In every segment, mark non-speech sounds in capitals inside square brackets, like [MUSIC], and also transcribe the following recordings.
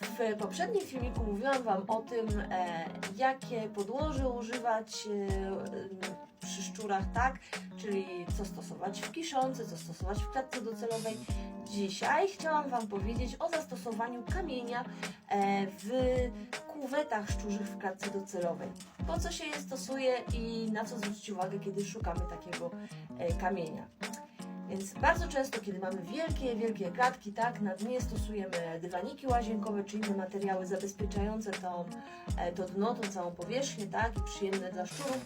W poprzednim filmiku mówiłam Wam o tym, e, jakie podłoże używać e, przy szczurach, tak? Czyli co stosować w kiszące, co stosować w klatce docelowej. Dzisiaj chciałam Wam powiedzieć o zastosowaniu kamienia e, w kuwetach szczurzych w klatce docelowej. Po co się je stosuje i na co zwrócić uwagę, kiedy szukamy takiego kamienia. Więc bardzo często, kiedy mamy wielkie, wielkie klatki, tak, na dnie stosujemy dywaniki łazienkowe czy inne materiały zabezpieczające tą, e, to dno, tą całą powierzchnię, tak, i przyjemne dla szczurów.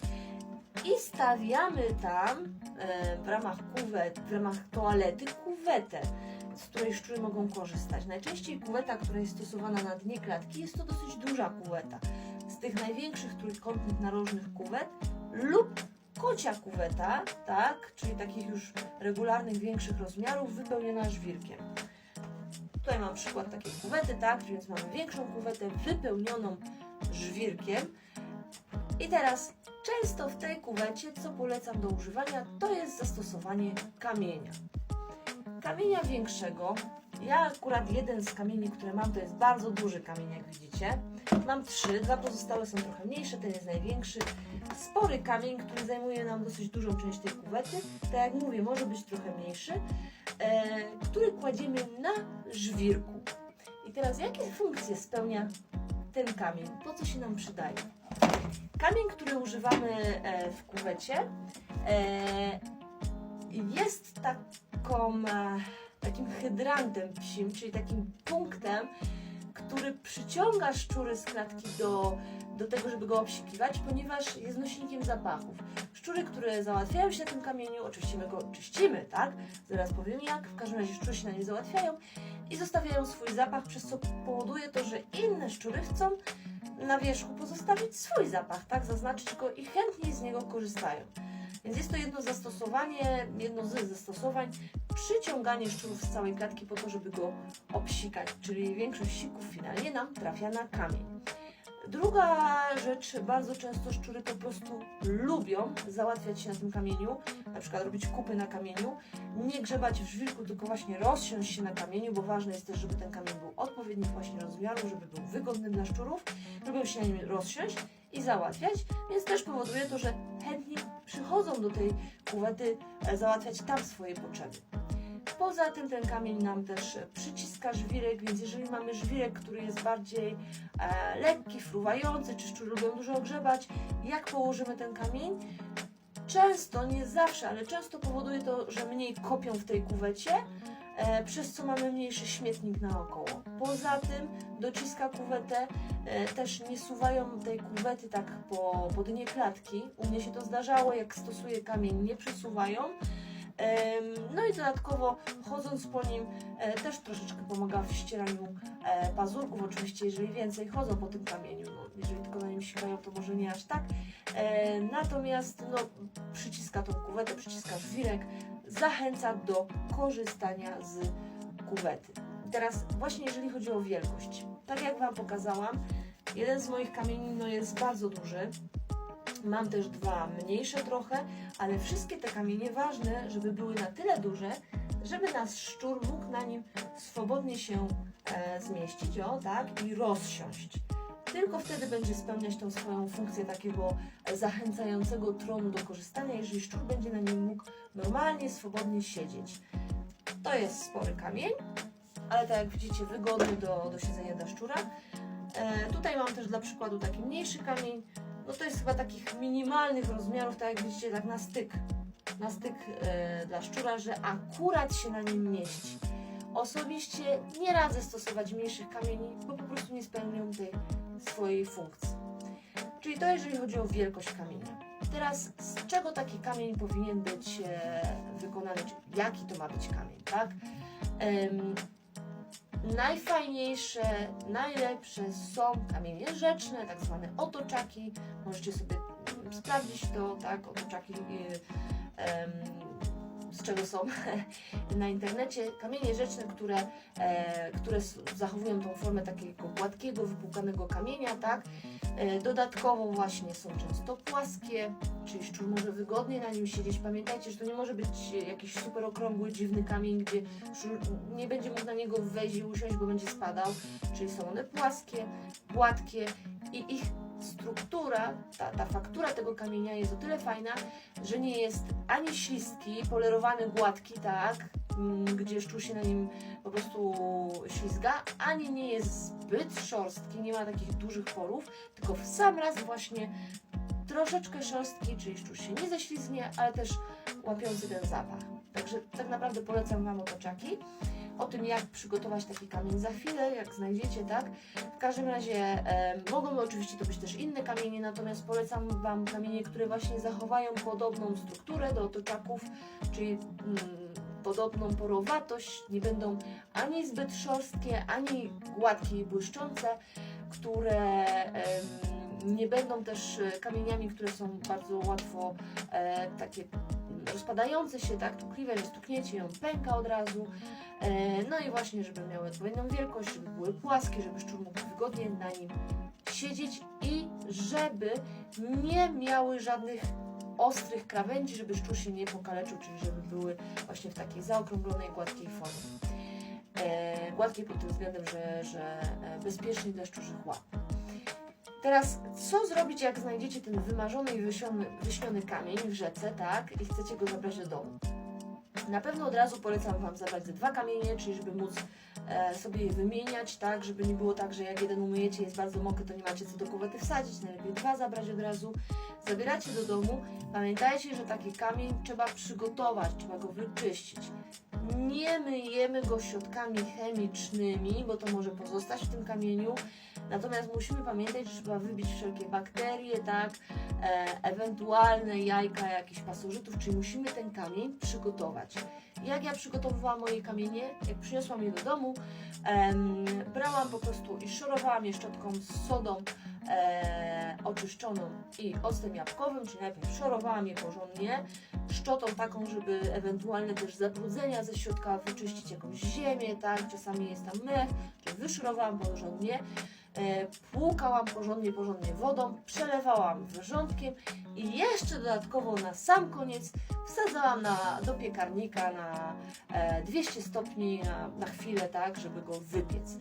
I stawiamy tam e, w ramach kuwet, w ramach toalety kuwetę, z której szczury mogą korzystać. Najczęściej kuweta, która jest stosowana na dnie klatki, jest to dosyć duża kuweta. Z tych największych trójkątnych narożnych kuwet lub kocia kuweta, tak, czyli takich już regularnych, większych rozmiarów, wypełniona żwirkiem. Tutaj mam przykład takiej kuwety, tak, więc mamy większą kuwetę wypełnioną żwirkiem. I teraz często w tej kuwecie, co polecam do używania, to jest zastosowanie kamienia. Kamienia większego. Ja akurat jeden z kamieni, które mam, to jest bardzo duży kamień, jak widzicie. Mam trzy, dwa pozostałe są trochę mniejsze, ten jest największy. Spory kamień, który zajmuje nam dosyć dużą część tej kuwety. Tak jak mówię, może być trochę mniejszy, e, który kładziemy na żwirku. I teraz jakie funkcje spełnia ten kamień? Po co się nam przydaje? Kamień, który używamy e, w kuwecie, e, jest taką, e, takim hydrantem psim, czyli takim punktem, który przyciąga szczury z klatki do, do tego, żeby go obsikiwać, ponieważ jest nośnikiem zapachów. Szczury, które załatwiają się na tym kamieniu, oczywiście my go czyścimy, tak? Zaraz powiem jak, w każdym razie szczury się na nim załatwiają i zostawiają swój zapach, przez co powoduje to, że inne szczury chcą na wierzchu pozostawić swój zapach, tak? Zaznaczyć go i chętniej z niego korzystają. Więc jest to jedno zastosowanie, jedno z zastosowań, przyciąganie szczurów z całej klatki po to, żeby go obsikać, czyli większość sików finalnie nam trafia na kamień. Druga rzecz, bardzo często szczury po prostu lubią załatwiać się na tym kamieniu, na przykład robić kupy na kamieniu, nie grzebać w żwirku, tylko właśnie rozsiąść się na kamieniu, bo ważne jest też, żeby ten kamień był odpowiednich właśnie rozmiarów, żeby był wygodny dla szczurów, lubią się na nim rozsiąść i załatwiać, więc też powoduje to, że chętnie przychodzą do tej kuwety e, załatwiać tam swoje potrzeby. Poza tym ten kamień nam też e, przyciska żwirek, więc jeżeli mamy żwirek, który jest bardziej e, lekki, fruwający, czy szczury lubią dużo grzebać, jak położymy ten kamień, często, nie zawsze, ale często powoduje to, że mniej kopią w tej kuwecie, e, przez co mamy mniejszy śmietnik naokoło. Poza tym dociska kuwetę, e, też nie suwają tej kuwety tak po, po dnie klatki. U mnie się to zdarzało, jak stosuję kamień, nie przesuwają. No i dodatkowo chodząc po nim e, też troszeczkę pomaga w ścieraniu e, pazurków, oczywiście jeżeli więcej chodzą po tym kamieniu, no, jeżeli tylko na nim sikają to może nie aż tak, natomiast no, przyciska tą kuwetę, przyciska żwirek, zachęca do korzystania z kuwety. Teraz właśnie jeżeli chodzi o wielkość, tak jak Wam pokazałam, jeden z moich kamieni no, jest bardzo duży, Mam też dwa mniejsze trochę, ale wszystkie te kamienie ważne, żeby były na tyle duże, żeby nasz szczur mógł na nim swobodnie się e, zmieścić, o tak, i rozsiąść. Tylko wtedy będzie spełniać tą swoją funkcję takiego zachęcającego tronu do korzystania, jeżeli szczur będzie na nim mógł normalnie, swobodnie siedzieć. To jest spory kamień, ale tak jak widzicie, wygodny do, do siedzenia dla szczura. E, tutaj mam też dla przykładu taki mniejszy kamień, no to jest chyba takich minimalnych rozmiarów, tak jak widzicie, tak na styk, na styk e, dla szczura, że akurat się na nim mieści. Osobiście nie radzę stosować mniejszych kamieni, bo po prostu nie spełnią tej swojej funkcji. Czyli to jeżeli chodzi o wielkość kamienia. Teraz z czego taki kamień powinien być e, wykonany, jaki to ma być kamień, tak? Em, Najfajniejsze, najlepsze są kamienie rzeczne, tak zwane otoczaki. Możecie sobie mm, sprawdzić to, tak? Otoczaki y, em, z czego są [LAUGHS] na internecie, kamienie rzeczne, które, e, które zachowują tą formę takiego gładkiego, wypłukanego kamienia, tak? E, dodatkowo właśnie są często płaskie, czyli szczur może wygodnie na nim siedzieć. Pamiętajcie, że to nie może być jakiś super okrągły, dziwny kamień, gdzie szczur nie będzie mógł na niego wejść i usiąść, bo będzie spadał. Czyli są one płaskie, gładkie i ich struktura, ta, ta faktura tego kamienia jest o tyle fajna, że nie jest ani śliski, polerowany, gładki, tak, mm, gdzie szczur się na nim po prostu ślizga, ani nie jest zbyt szorstki, nie ma takich dużych porów, tylko w sam raz właśnie troszeczkę szorstki, czyli szczur się nie ześlizgnie, ale też łapiący ten zapach. Także tak naprawdę polecam Wam otoczaki. O tym, jak przygotować taki kamień za chwilę, jak znajdziecie, tak? W każdym razie e, mogą oczywiście to być też inne kamienie, natomiast polecam Wam kamienie, które właśnie zachowają podobną strukturę do otoczaków, czyli mm, podobną porowatość, nie będą ani zbyt szorstkie, ani gładkie i błyszczące, które em, nie będą też e, kamieniami, które są bardzo łatwo e, takie rozpadające się, tak, tukliwe, że stukniecie ją pęka od razu. E, no i właśnie, żeby miały odpowiednią wielkość, żeby były płaskie, żeby szczur mógł wygodnie na nim siedzieć i żeby nie miały żadnych ostrych krawędzi, żeby szczur się nie pokaleczył, czyli żeby były właśnie w takiej zaokrąglonej, gładkiej formie. E, gładkiej pod tym względem, że, że e, bezpiecznej dla szczurzych łap. Teraz, co zrobić, jak znajdziecie ten wymarzony i wyśniony, kamień w rzece, tak, i chcecie go zabrać do domu? Na pewno od razu polecam Wam zabrać ze dwa kamienie, czyli żeby móc e, sobie je wymieniać, tak, żeby nie było tak, że jak jeden umyjecie jest bardzo mokry, to nie macie co do kuwety wsadzić, najlepiej dwa zabrać od razu. Zabieracie do domu, pamiętajcie, że taki kamień trzeba przygotować, trzeba go wyczyścić. Nie myjemy go środkami chemicznymi, bo to może pozostać w tym kamieniu. Natomiast musimy pamiętać, że trzeba wybić wszelkie bakterie, tak, e, ewentualne jajka jakichś pasożytów, czyli musimy ten kamień przygotować. Jak ja przygotowywałam moje kamienie, jak przyniosłam je do domu, em, brałam po prostu i szorowałam je szczotką z sodą e, oczyszczoną i octem jabłkowym, czyli najpierw szorowałam je porządnie, szczotą taką, żeby ewentualne też zabrudzenia ze środka wyczyścić jakąś ziemię, tak, czasami jest tam mech, czyli wyszorowałam porządnie, płukałam porządnie, porządnie wodą, przelewałam wrzątkiem i jeszcze dodatkowo na sam koniec wsadzałam na, do piekarnika na e, 200 stopni na, na chwilę, tak, żeby go wypiec.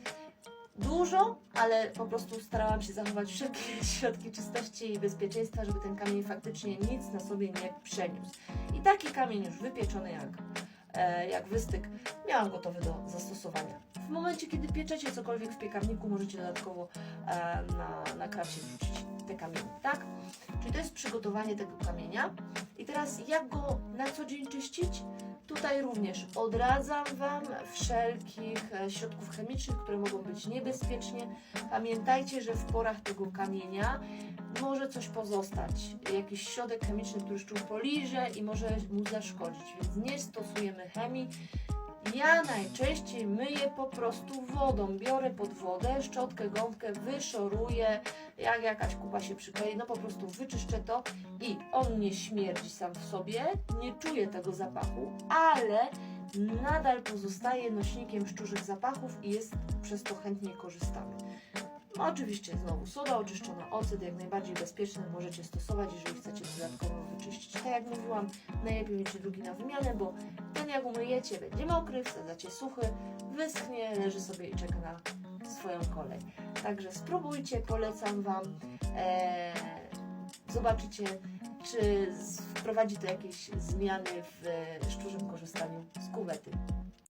Dużo, ale po prostu starałam się zachować wszelkie [LAUGHS] środki czystości i bezpieczeństwa, żeby ten kamień faktycznie nic na sobie nie przeniósł. I taki kamień już wypieczony jak, e, jak wystyk miałam gotowy do zastosowania. W momencie, kiedy pieczecie cokolwiek w piekarniku, możecie dodatkowo e, na, na kracie wrzucić te kamienie, tak? To jest przygotowanie tego kamienia. I teraz jak go na co dzień czyścić? Tutaj również odradzam Wam wszelkich e, środków chemicznych, które mogą być niebezpiecznie. Pamiętajcie, że w porach tego kamienia może coś pozostać. Jakiś środek chemiczny, który szczur poliże i może mu zaszkodzić, więc nie stosujemy chemii. Ja najczęściej myję po prostu wodą. Biorę pod wodę, szczotkę, gąbkę, wyszoruję, jak jakaś kupa się przyklei, no po prostu wyczyszczę to i on nie śmierdzi sam w sobie, nie czuję tego zapachu, ale nadal pozostaje nośnikiem szczurzych zapachów i jest przez to chętnie korzystamy. Oczywiście znowu soda oczyszczona, ocet jak najbardziej bezpieczny możecie stosować, jeżeli chcecie dodatkowo wyczyścić. Tak jak mówiłam, najlepiej mieć drugi na wymianę, bo ten jak umyjecie będzie mokry, wsadzacie suchy, wyschnie, leży sobie i czeka na swoją kolej. Także spróbujcie, polecam Wam. Eee, zobaczycie, czy wprowadzi to jakieś zmiany w e, szczurzym korzystaniu z kuwety.